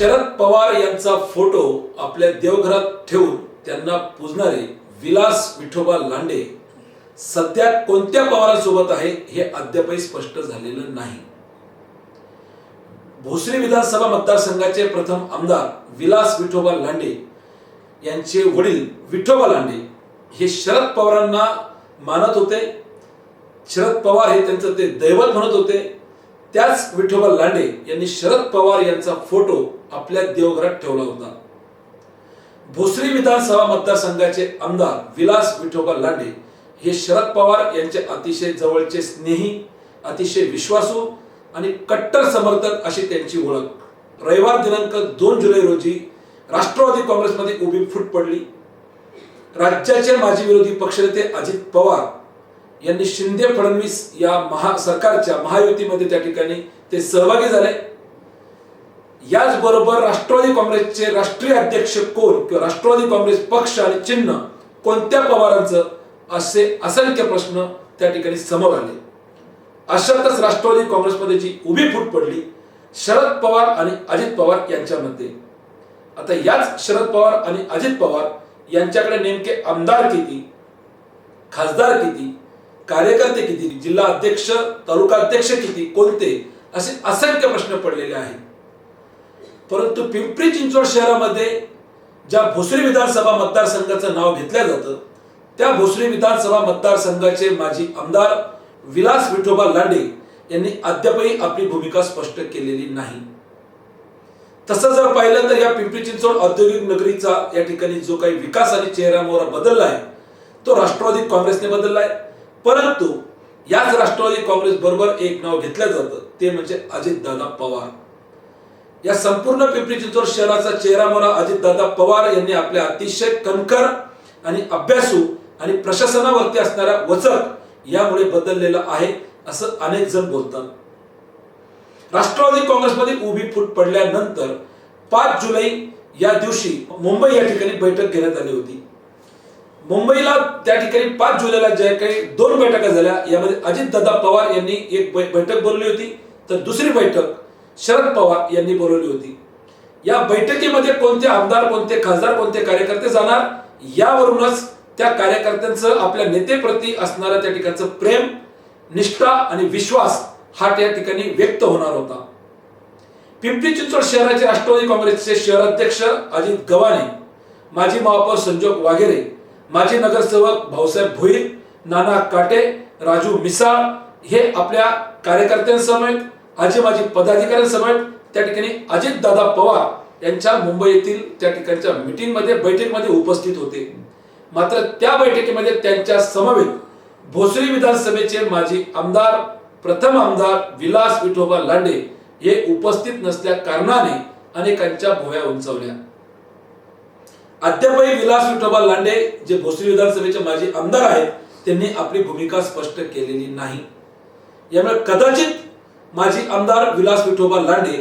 शरद पवार यांचा फोटो आपल्या देवघरात ठेवून त्यांना पूजणारे विलास विठोबा लांडे सध्या कोणत्या पवारांसोबत आहे हे अद्यापही स्पष्ट झालेलं नाही. भोसरी विधानसभा मतदारसंघाचे प्रथम आमदार विलास विठोबा लांडे यांचे वडील विठोबा लांडे हे शरद पवारांना मानत होते. शरद पवार हे त्यांचं ते दैवत म्हणत होते. त्याच विठोबा लांडे यांनी शरद पवार यांचा फोटो आपल्या देवघरात ठेवला होता. भोसरी विधानसभा मतदारसंघाचे आमदार विलास विठोबा लांडे हे शरद पवार यांचे अतिशय जवळचे स्नेही अतिशय विश्वासू आणि कट्टर समर्थक अशी त्यांची ओळख. रविवार दिनांक दोन जुलै रोजी राष्ट्रवादी काँग्रेसमध्ये उभी फूट पडली. राज्याचे माजी विरोधी पक्षनेते अजित पवार यांनी शिंदे फडणवीस या महा सरकारच्या महायुतीमध्ये त्या ठिकाणी ते सहभागी झाले. याचबरोबर राष्ट्रवादी काँग्रेसचे राष्ट्रीय अध्यक्ष कोण किंवा राष्ट्रवादी काँग्रेस पक्ष आणि चिन्ह कोणत्या पवारांचं असे असंख्य प्रश्न त्या ठिकाणी समोर आले. अशातच राष्ट्रवादी काँग्रेसमध्ये जी उभी फूट पडली शरद पवार आणि अजित पवार यांच्यामध्ये. आता याच शरद पवार आणि अजित पवार यांच्याकडे नेमके आमदार किती खासदार किती कार्यकर्ते किती जिल्हा अध्यक्ष तालुका अध्यक्ष किती कोणते असे असंख्य प्रश्न पडलेले आहेत. परंतु पिंपरी चिंचवड शहरामध्ये ज्या भोसरी विधानसभा मतदारसंघाचं नाव घेतलं जातं त्या भोसरी विधानसभा मतदारसंघाचे माजी आमदार विलास विठोबा लांडे यांनी अद्यापही आपली भूमिका स्पष्ट केलेली नाही. तसं जर पाहिलं तर या पिंपरी चिंचवड औद्योगिक नगरीचा या ठिकाणी जो काही विकास आणि चेहरा बदलला आहे तो राष्ट्रवादी काँग्रेसने बदलला आहे परंतु याच राष्ट्रवादी काँग्रेस बरोबर एक नाव घेतलं जातं ते म्हणजे अजितदादा पवार. या संपूर्ण पिंपरी चिंचवड शहराचा चेहरा मोहरा अजितदादा पवार यांनी आपल्या अतिशय कणकर आणि अभ्यासू आणि प्रशासनावरती असणाऱ्या वचक यामुळे बदललेलं आहे असं अनेक जण बोलतात. राष्ट्रवादी काँग्रेसमध्ये उभी फूट पडल्यानंतर पाच जुलै या दिवशी मुंबई या ठिकाणी बैठक घेण्यात आली होती. मुंबईला त्या ठिकाणी पाच जुलैला ज्या काही दोन बैठका झाल्या यामध्ये अजितदादा पवार यांनी एक बैठक बोलवली होती तर दुसरी बैठक शरद पवार यांनी बोलवली होती. या बैठकीमध्ये कोणते आमदार कोणते खासदार कोणते कार्यकर्ते जाणार यावरूनच त्या कार्यकर्त्यांचं आपल्या नेतेप्रती असणारं त्या ठिकाणचं प्रेम निष्ठा आणि विश्वास हा त्या ठिकाणी व्यक्त होणार होता. पिंपरी चिंचवड शहराचे राष्ट्रवादी काँग्रेसचे शहराध्यक्ष अजित गव्हाणे माजी महापौर संजोग वाघेरे माजी नगरसेवक भाऊसाहेब भोईर नाना काटे राजू मिसाळ हे आपल्या कार्यकर्त्यांसमेत आजी माजी पदाधिकाऱ्यांसमेत त्या ठिकाणी अजित दादा पवार यांच्या मुंबई येथील त्या ठिकाणच्या बैठकमध्ये उपस्थित होते. मात्र त्या बैठकीमध्ये त्यांच्या समवेत भोसरी विधानसभेचे माजी आमदार प्रथम आमदार विलास विठोबा लांडे हे उपस्थित नसल्या कारणाने अनेकांच्या भोव्या उंचावल्या. अद्यापही विलास विठोबा लांडे जे भोसरी विधानसभेचे माजी आमदार आहेत त्यांनी आपली भूमिका स्पष्ट केलेली नाही. यामुळे कदाचित माजी आमदार विलास विठोबा लांडे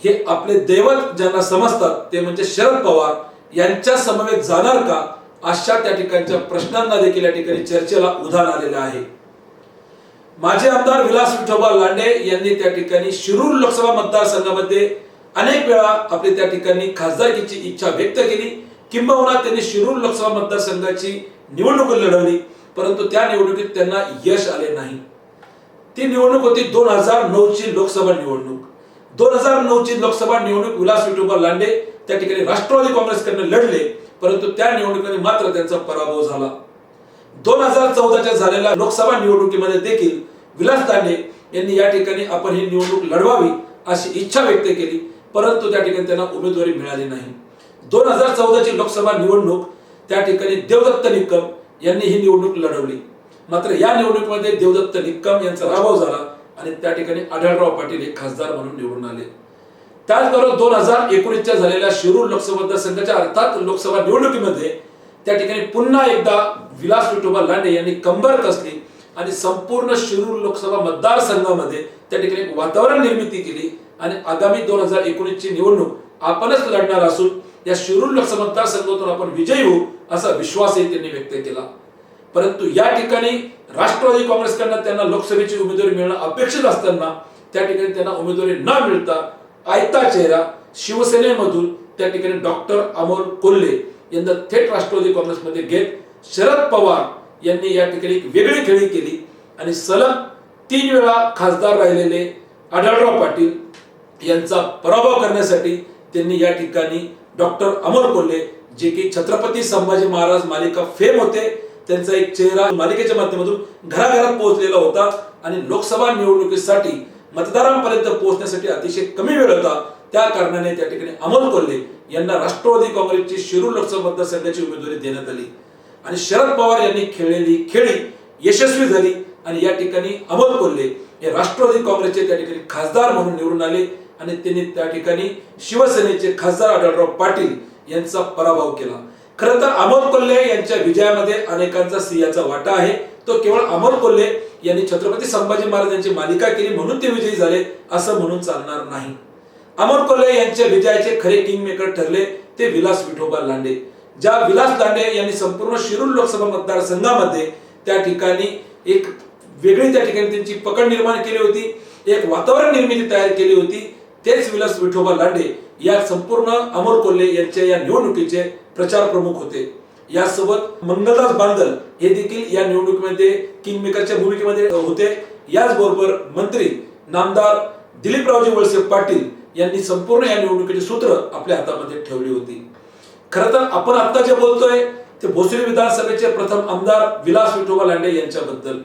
हे आपले दैवत ज्यांना समजतात ते म्हणजे शरद पवार यांच्या समवेत जाणार का? अशा त्या ठिकाणच्या प्रश्नांना देखील या ठिकाणी चर्चेला उधाण आलेलं आहे. माजी आमदार विलास विठोबा लांडे यांनी त्या ठिकाणी शिरूर लोकसभा मतदारसंघामध्ये अनेक वेळा आपली त्या ठिकाणी खासदारकीची इच्छा व्यक्त केली. किंबहुना त्यांनी शिरूर लोकसभा मतदारसंघाची निवडणूक लढवली परंतु त्या निवडणुकीत त्यांना यश आले नाही. ती निवडणूक होती दोन हजार नऊ ची लोकसभा निवडणूक. दोन हजार नऊ ची लोकसभा निवडणूक विलास विठोबा लांडे त्या ठिकाणी राष्ट्रवादी काँग्रेसकडनं लढले परंतु त्या निवडणुकीमध्ये मात्र त्यांचा पराभव झाला. दोन हजार चौदाच्या झालेल्या लोकसभा निवडणुकीमध्ये देखील विलास दांडे यांनी या ठिकाणी आपण ही निवडणूक लढवावी अशी इच्छा व्यक्त केली परंतु त्या ठिकाणी त्यांना उमेदवारी मिळाली नाही. दोन हजार चौदाची लोकसभा निवडणूक त्या ठिकाणी देवदत्त निकम यांनी ही निवडणूक लढवली. मात्र या निवडणुकीमध्ये देवदत्त निकम यांचा पराभव झाला आणि त्या ठिकाणी आढळराव पाटील हे खासदार म्हणून निवडून आले. त्याचबरोबर दोन हजार एकोणीसच्या झालेल्या शिरूर लोकसभा मतदारसंघाच्या अर्थात लोकसभा निवडणुकीमध्ये त्या ठिकाणी पुन्हा एकदा विलास विठोबा लांडे यांनी कंबर कसली आणि संपूर्ण शिरूर लोकसभा मतदारसंघामध्ये त्या ठिकाणी वातावरण निर्मिती केली आणि आगामी दोन हजार एकोणीस ची निवडणूक आपणच लढणार असून या शिरूर लोकसभा मतदारसंघातून आपण विजयी होऊ असा विश्वासही त्यांनी व्यक्त केला. परंतु या ठिकाणी राष्ट्रवादी काँग्रेसकडनं त्यांना लोकसभेची उमेदवारी मिळणं अपेक्षित असताना त्या ठिकाणी त्यांना उमेदवारी न मिळता आयता चेहरा शिवसेनेमधून त्या ठिकाणी डॉक्टर अमोल कोल्हे यांना थेट राष्ट्रवादी काँग्रेसमध्ये घेत शरद पवार यांनी या ठिकाणी एक वेगळी खेळी केली. आणि सलग तीन वेळा खासदार राहिलेले आढळराव पाटील यांचा पराभव करण्यासाठी त्यांनी या ठिकाणी डॉक्टर अमोल कोल्हे जे की छत्रपती संभाजी महाराज मालिका फेम होते त्यांचा एक चेहरा मालिकेच्या माध्यमातून घराघरात पोहोचलेला होता आणि लोकसभा निवडणुकीसाठी मतदारांपर्यंत पोहोचण्यासाठी अतिशय कमी वेळ होता. त्या कारणाने त्या ठिकाणी अमोल कोल्हे यांना राष्ट्रवादी काँग्रेसची शिरूर लोकसभा मतदारसंघाची उमेदवारी देण्यात आली. आणि शरद पवार यांनी खेळलेली खेळी यशस्वी झाली आणि या ठिकाणी अमोल कोल्हे हे राष्ट्रवादी काँग्रेसचे त्या ठिकाणी खासदार म्हणून निवडून आले आणि त्यांनी त्या ठिकाणी शिवसेनेचे खासदार आढळराव पाटील यांचा पराभव केला. खरं तर अमोल कोल्हे यांच्या विजयामध्ये अनेकांचा सिंहाचा वाटा आहे. तो केवळ अमोल कोल्हे यांनी छत्रपती संभाजी महाराजांची मालिका केली म्हणून ते विजयी झाले असं म्हणून चालणार नाही. अमोल कोल्हे यांच्या विजयाचे खरे किंग मेकर ठरले ते विलास विठोबा लांडे. ज्या विलास लांडे यांनी संपूर्ण शिरूर लोकसभा मतदारसंघामध्ये त्या ठिकाणी एक वेगळी त्या ठिकाणी त्यांची पकड निर्माण केली होती एक वातावरण निर्मिती तयार केली होती तेच विलास विठोबा लांडे या संपूर्ण अमोल कोल्हे यांच्या या निवडणुकीचे प्रचार प्रमुख होते. यासोबत मंगलदास बांदल हे देखील या निवडणुकीमध्ये किंगमेकरच्या भूमिकेमध्ये होते. याचबरोबर मंत्री नामदार दिलीपरावजी वळसे पाटील यांनी संपूर्ण या निवडणुकीची सूत्र आपल्या हातामध्ये ठेवली होती. खरं तर आपण आता जे बोलतोय ते भोसरी विधानसभेचे प्रथम आमदार विलास विठोबा लांडे यांच्याबद्दल.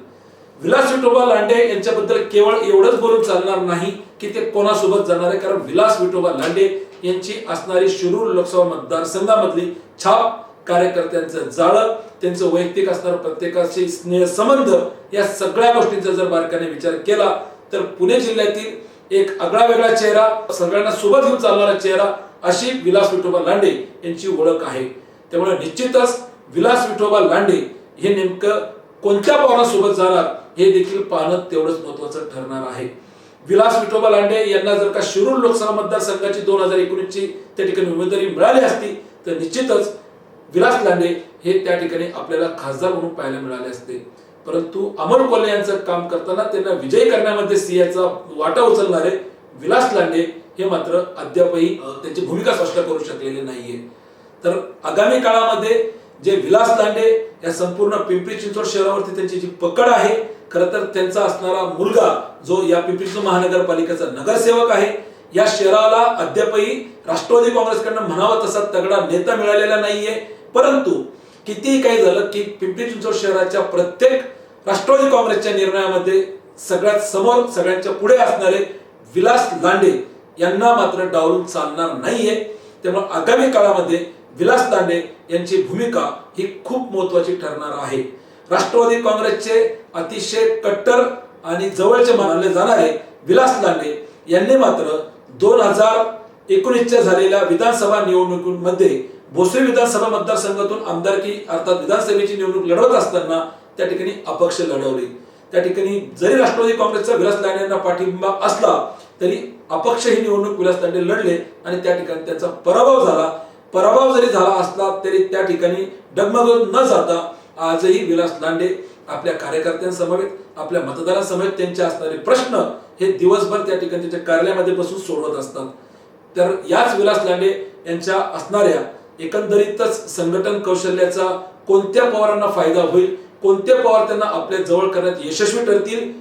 विलास विठोबा लांडे यांच्याबद्दल केवळ एवढंच बोलून चालणार नाही की ते कोणासोबत जाणार आहे कारण विलास विठोबा लांडे यांची असणारी शिरूर लोकसभा मतदारसंघामधली छाप कार्यकर्त्यांचं जाळं त्यांचं वैयक्तिक असणारं प्रत्येकाशी स्नेह संबंध या सगळ्या गोष्टींचा जर बारकाने विचार केला तर पुणे जिल्ह्यातील एक आगळा वेगळा चेहरा सगळ्यांना सोबत घेऊन चालणारा चेहरा अशी विलास विठोबा लांडे यांची ओळख आहे. त्यामुळे निश्चितच विलास विठोबा लांडे हे नेमकं कोणत्या पवारांसोबत जाणार हे देखील पाहणं तेवढंच महत्वाचं ठरणार आहे. विलास विठोबा लांडे यांना जर का शिरूर लोकसभा मतदारसंघाची दोन हजार एकोणीसची त्या ठिकाणी उमेदवारी मिळाली असती तर निश्चितच विलास लांडे हे त्या ठिकाणी आपल्याला खासदार म्हणून पाहायला मिळाले असते. परंतु अमर कोल्हे यांचं काम करताना त्यांना विजयी करण्यामध्ये सिंहाचा वाटा उचलणारे विलास लांडे हे मात्र अद्यापही त्यांची भूमिका स्पष्ट करू शकलेले नाहीये. तर आगामी काळामध्ये जे विलास लांडे या संपूर्ण पिंपरी चिंचवड शहरावरती त्यांची जी पकड आहे खरं तर त्यांचा असणारा मुलगा जो या पिंपरी चिंचवड महानगरपालिकेचा नगरसेवक आहे या शहराला अद्यापही राष्ट्रवादी काँग्रेसकडनं म्हणावा तसा तगडा नेता मिळालेला नाहीये. परंतु कितीही काही झालं की पिंपरी चिंचवड शहराच्या प्रत्येक राष्ट्रवादी काँग्रेसच्या निर्णयामध्ये सगळ्यात समोर सगळ्यांच्या पुढे असणारे विलास लांडे यांना मात्र डावलून चालणार नाहीये. त्यामुळे आगामी काळामध्ये विलास दांडे यांची भूमिका ही खूप महत्वाची ठरणार आहे. राष्ट्रवादी काँग्रेसचे अतिशय कट्टर आणि जवळचे मानले जाणारे विलास दांडे यांनी मात्र दोन हजार एकोणीसच्या झालेल्या विधानसभा निवडणुकीमध्ये भोसरी विधानसभा मतदारसंघातून आमदारकी अर्थात विधानसभेची निवडणूक लढवत असताना त्या ठिकाणी अपक्ष लढवले. त्या ठिकाणी जरी राष्ट्रवादी काँग्रेसचा विलास दांडे यांना पाठिंबा असला तरी अपक्ष ही निवडणूक विलास दांडे लढले आणि त्या ठिकाणी त्यांचा पराभव झाला. पराभव जरी झाला असला तरी त्या ठिकाणी डगमगून न जाता आजही विलास लांडे आपल्या कार्यकर्त्यांसमवेत आपल्या मतदारांसमवेत त्यांचे असणारे प्रश्न हे दिवसभर त्या ठिकाणी त्यांच्या कार्यालयामध्ये बसून सोडवत असतात. तर याच विलास लांडे यांच्या असणाऱ्या एकंदरीतच संघटन कौशल्याचा कोणत्या पवारांना फायदा होईल कोणते पवार त्यांना आपल्या जवळ करण्यात यशस्वी ठरतील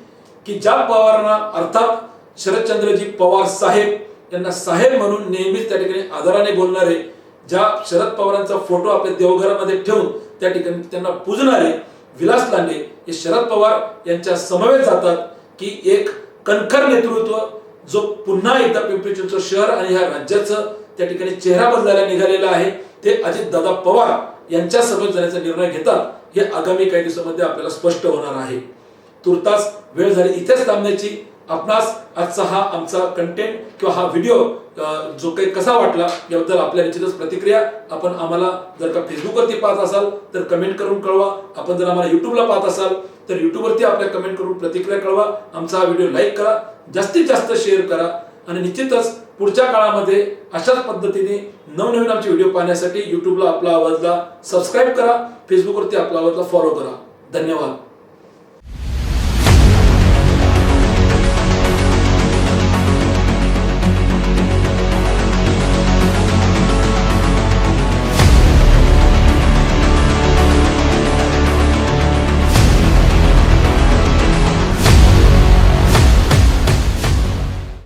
की ज्या पवारांना अर्थात शरदचंद्रजी पवार साहेब यांना साहेब म्हणून नेहमीच त्या ठिकाणी आदराने बोलणारे ज्या शरद पवारांचा फोटो आपल्या देवघरामध्ये ठेवून त्या ठिकाणी त्यांना पूजणारे विलास लांडे हे शरद पवार यांच्या समवेत जातात की एक कणखर नेतृत्व जो पुन्हा एकदा पिंपरी चिंचवड शहर आणि ह्या राज्याचं त्या ठिकाणी चेहरा बदलायला निघालेला आहे ते अजित दादा पवार यांच्या सोबत जाण्याचा निर्णय घेतात हे आगामी काही दिवसामध्ये आपल्याला स्पष्ट होणार आहे. तुर्तास वेळ झाली इथेच थांबण्याची. आपणास आजचा हा आमचा कंटेंट किंवा हा व्हिडिओ जो काही कसा वाटला याबद्दल आपल्या निश्चितच प्रतिक्रिया आपण आम्हाला जर का फेसबुकवरती पाहत असाल तर कमेंट करून कळवा. आपण जर आम्हाला युट्यूबला पाहत असाल तर युट्यूबवरती आपल्या कमेंट करून प्रतिक्रिया कळवा. आमचा हा व्हिडिओ लाईक करा. जास्तीत जास्त शेअर करा. आणि निश्चितच पुढच्या काळामध्ये अशाच पद्धतीने नवनवीन आमचे व्हिडिओ पाहण्यासाठी युट्यूबला आपला आवाजला सबस्क्राईब करा. फेसबुकवरती आपला आवाजला फॉलो करा. धन्यवाद.